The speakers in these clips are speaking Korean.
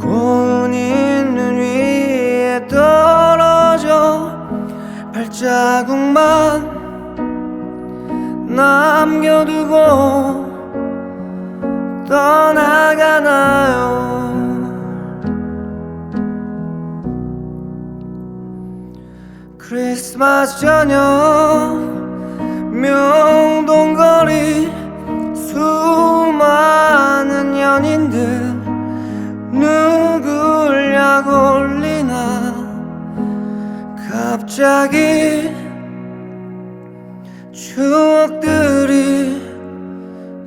고운 있는 위에 떨어져 발자국만 남겨두고 떠나가나요? 크리스마스 저녁 묘 갑자기 추억들이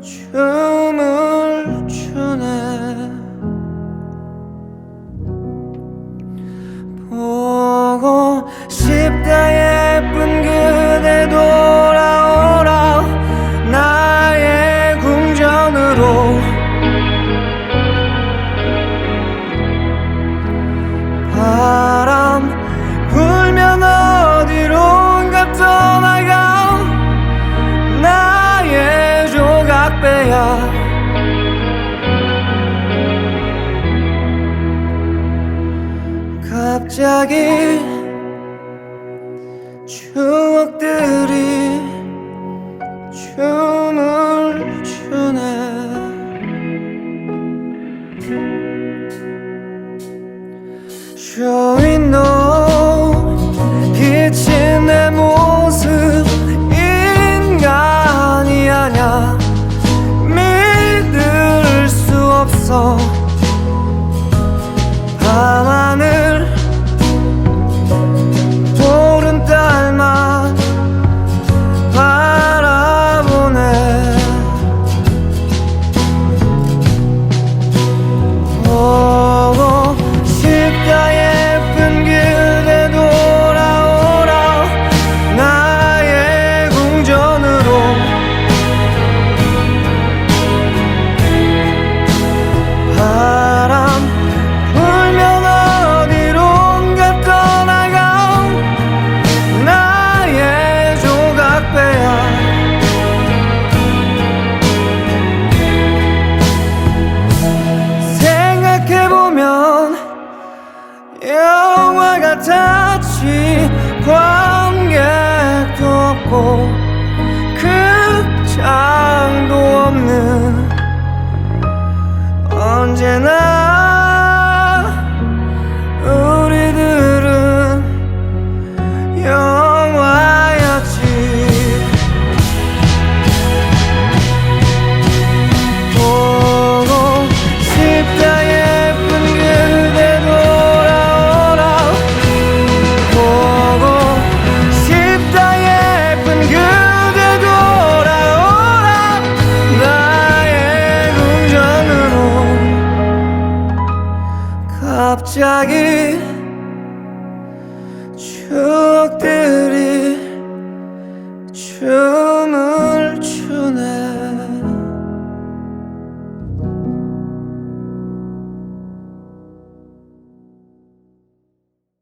춤을 추네. 보고 거야 갑자기 추억들이 춤을 추네. 쇼윈 너 我。 갑자기 추억들이 추